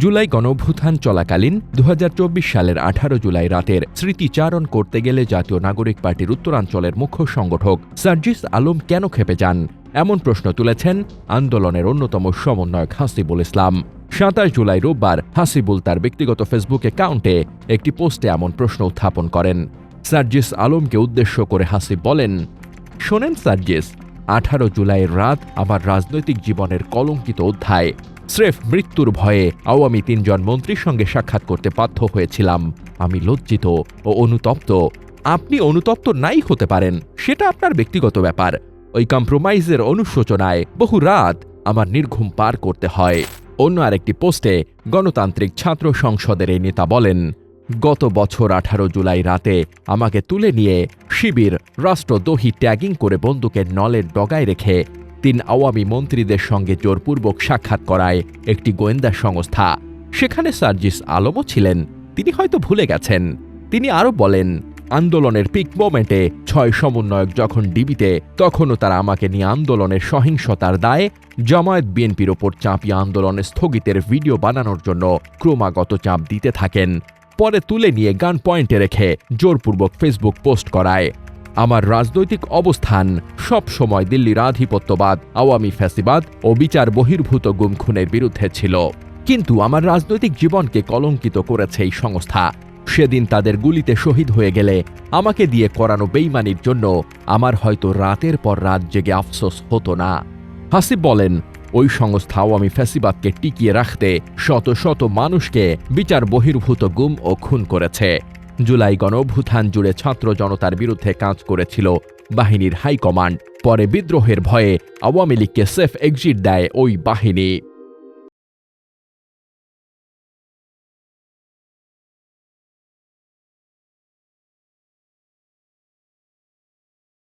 জুলাই গণভ্যুত্থান চলাকালীন দু হাজার চব্বিশ সালের আঠারো জুলাই রাতের স্মৃতিচারণ করতে গেলে জাতীয় নাগরিক পার্টির উত্তরাঞ্চলের মুখ্য সংগঠক সার্জিস আলম কেন খেপে যান? এমন প্রশ্ন তুলেছেন আন্দোলনের অন্যতম সমন্বয়ক হাসিবুল ইসলাম। সাতাশ জুলাই রোববার হাসিবুল তার ব্যক্তিগত ফেসবুক অ্যাকাউন্টে একটি পোস্টে এমন প্রশ্ন উত্থাপন করেন। সার্জিস আলমকে উদ্দেশ্য করে হাসিব বলেন, শোনেন সার্জিস আঠারো জুলাইয়ের রাত আমার রাজনৈতিক জীবনের কলঙ্কিত অধ্যায়। স্রেফ মৃত্যুর ভয়ে আওয়ামী তিনজন মন্ত্রীর সঙ্গে সাক্ষাৎ করতে বাধ্য হয়েছিলাম। আমি লজ্জিত ও অনুতপ্ত। আপনি অনুতপ্ত নাই হতে পারেন, সেটা আপনার ব্যক্তিগত ব্যাপার। ওই কম্প্রোমাইজের অনুশোচনায় বহু রাত আমার নির্ঘুম পার করতে হয়। অন্য আরেকটি পোস্টে গণতান্ত্রিক ছাত্র সংসদের এই নেতা বলেন গত বছর আঠারো জুলাই রাতে আমাকে তুলে নিয়ে শিবির রাষ্ট্রদ্রোহী ট্যাগিং করে বন্দুকের নলের ডগায় রেখে তিন আওয়ামী মন্ত্রীদের সঙ্গে জোরপূর্বক সাক্ষাৎ করায় একটি গোয়েন্দা সংস্থা। সেখানে সার্জিস আলমও ছিলেন। তিনি হয়তো ভুলে গেছেন। তিনি আরও বলেন, আন্দোলনের পিক মোমেন্টে ছয় সমন্বয়ক যখন ডিবিতে, তখনও তারা আমাকে নিয়ে আন্দোলনের সহিংসতার দায়ে জামায়াত বিএনপির ওপর চাপিয়ে আন্দোলনের স্থগিতের ভিডিও বানানোর জন্য ক্রমাগত চাপ দিতে থাকেন। পরে তুলে নিয়ে গান পয়েন্টে রেখে জোরপূর্বক ফেসবুক পোস্ট করায়। আমার রাজনৈতিক অবস্থান, সব সময় দিল্লির আধিপত্যবাদ, আওয়ামী ফ্যাসিবাদ ও বিচার বহির্ভূত গুম খুনের বিরুদ্ধে ছিল। কিন্তু আমার রাজনৈতিক জীবনকে কলঙ্কিত করেছে এই সংস্থা। সেদিন তাদের গুলিতে শহীদ হয়ে গেলে আমাকে দিয়ে করানো বেইমানির জন্য আমার হয়তো রাতের পর রাত জেগে আফসোস হতো না। হাসিব বলেন ওই সংস্থা আওয়ামী ফ্যাসিবাদকে টিকিয়ে রাখতে শত শত মানুষকে বিচার বহির্ভূত গুম ও খুন করেছে। জুলাই গণভূথান জুড়ে ছাত্র জনতার বিরুদ্ধে কাজ করেছিল বাহিনীর হাইকমান্ড। পরে বিদ্রোহের ভয়ে আওয়ামী লীগকে সেফ এক্সিট দেয় ওই বাহিনী।